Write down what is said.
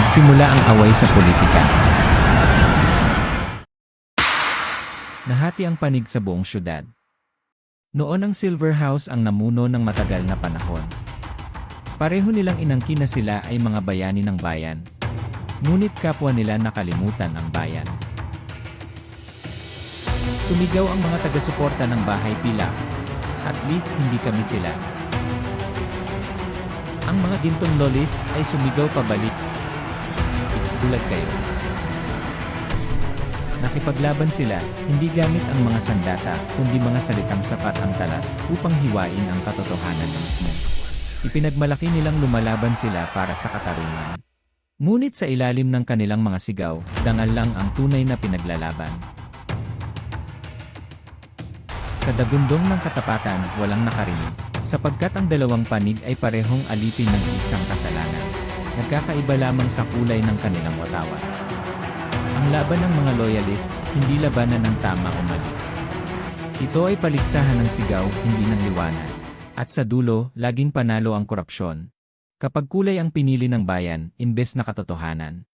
Nagsimula ang away sa politika. Nahati ang panig sa buong syudad. Noon ang Silver House ang namuno ng matagal na panahon. Pareho nilang inangkin na sila ay mga bayani ng bayan. Ngunit kapwa nila nakalimutan ang bayan. Sumigaw ang mga taga-suporta ng bahay pila. At least hindi kami sila. Ang mga gintong lolists ay sumigaw pabalik. Bulag kayo. Nakipaglaban sila, hindi gamit ang mga sandata, kundi mga salitang sapat ang talas upang hiwain ang katotohanan mismo. Ipinagmalaki nilang lumalaban sila para sa katarungan. Ngunit sa ilalim ng kanilang mga sigaw, dangal lang ang tunay na pinaglalaban. Sa dagundong ng katapatan, walang nakarinig, sapagkat ang dalawang panig ay parehong alipin ng isang kasalanan. Nagkakaiba lamang sa kulay ng kanilang watawan. Ang laban ng mga loyalists, hindi labanan ng tama o mali. Ito ay paligsahan ng sigaw, hindi ng liwanag. At sa dulo, laging panalo ang korupsyon. Kapag kulay ang pinili ng bayan, imbes na katotohanan.